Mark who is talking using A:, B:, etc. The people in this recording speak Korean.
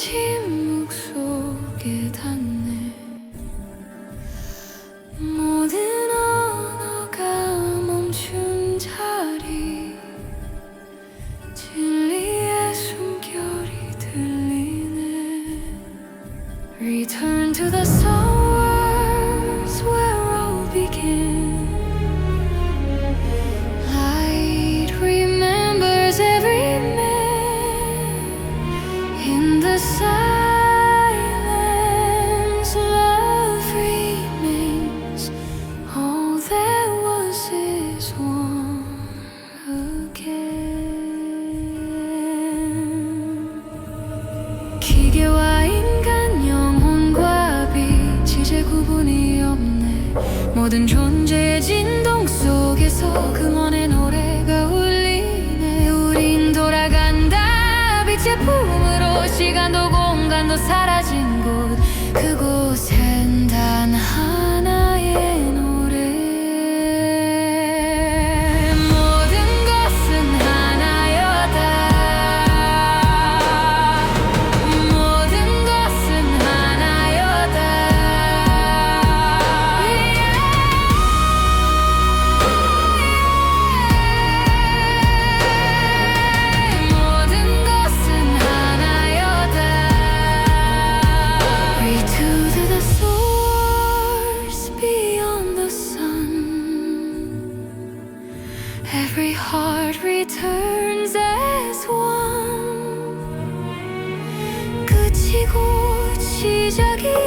A: 침묵 속에 닿네. 모든 언어가 멈춘 자리. 진리의 숨결이 들리네. Return to the soul. 기계와 인간 영혼과 빛 이제 구분이 없네. 모든 존재의 진동 속에서 그 금원의 노래. 시간도 공간도 사라진 곳. heart returns as one. 끝이고 시작이